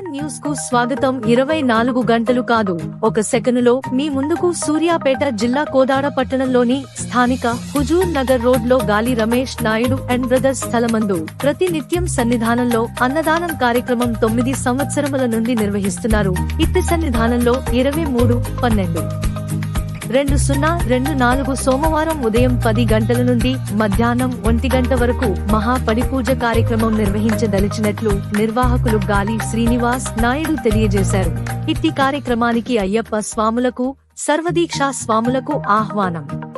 న్యూస్కు స్వాగతం. ఇరవై నాలుగు గంటలు కాదు. ఒక సెకనులో మీ ముందుకు సూర్యాపేట జిల్లా కోదాడ పట్టణంలోని స్థానిక హుజూర్ నగర్ రోడ్లో గాలి రమేష్ నాయుడు అండ్ బ్రదర్స్ స్థలమందు ప్రతి నిత్యం సన్నిధానంలో అన్నదానం కార్యక్రమం తొమ్మిది సంవత్సరముల నుండి నిర్వహిస్తున్నారు. ఇట్టి సన్నిధానంలో ఇరవై మూడు పన్నెండు. రెండు సున్నా రెండు నాలుగు సోమవారం ఉదయం పది గంటల నుండి మధ్యాహ్నం ఒంటి గంట వరకు మహా పడిపూజ కార్యక్రమం నిర్వహించదలిచినట్లు నిర్వాహకులు గాలి శ్రీనివాస్ నాయుడు తెలియజేశారు. ఇట్టి కార్యక్రమానికి అయ్యప్ప స్వాములకు సర్వదీక్షా స్వాములకు ఆహ్వానం.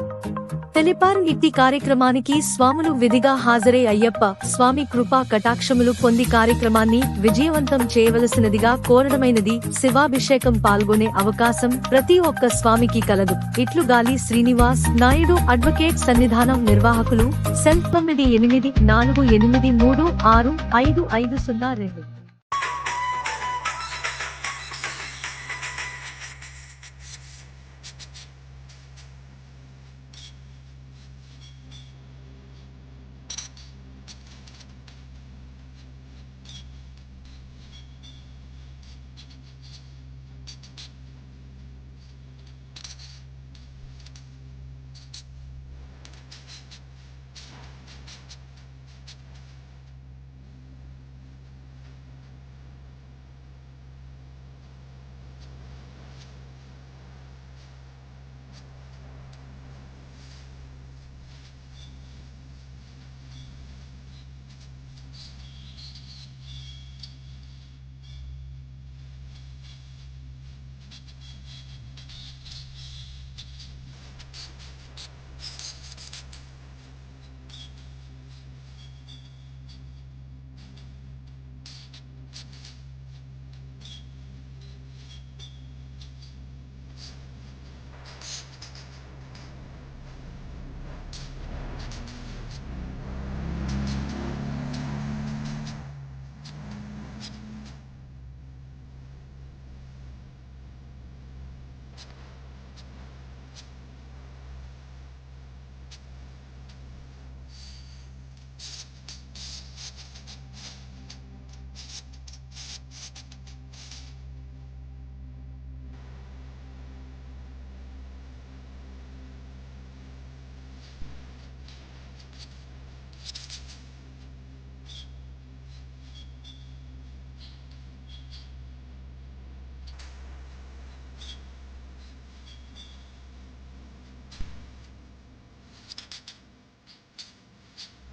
తెలిపారు ఇట్టి కార్యక్రమానికి స్వాములు విధిగా హాజరై అయ్యప్ప స్వామి కృపా కటాక్షములు పొంది కార్యక్రమాన్ని విజయవంతం చేయవలసినదిగా కోరడమైనది శివాభిషేకం పాల్గొనే అవకాశం ప్రతి ఒక్క స్వామికి కలదు. ఇట్లు గాలి శ్రీనివాస్ నాయుడు అడ్వకేట్ సన్నిధానం నిర్వాహకులు సెల్ తొమ్మిది ఎనిమిది నాలుగు ఎనిమిది మూడు ఆరు ఐదు ఐదు సున్నా రెండు.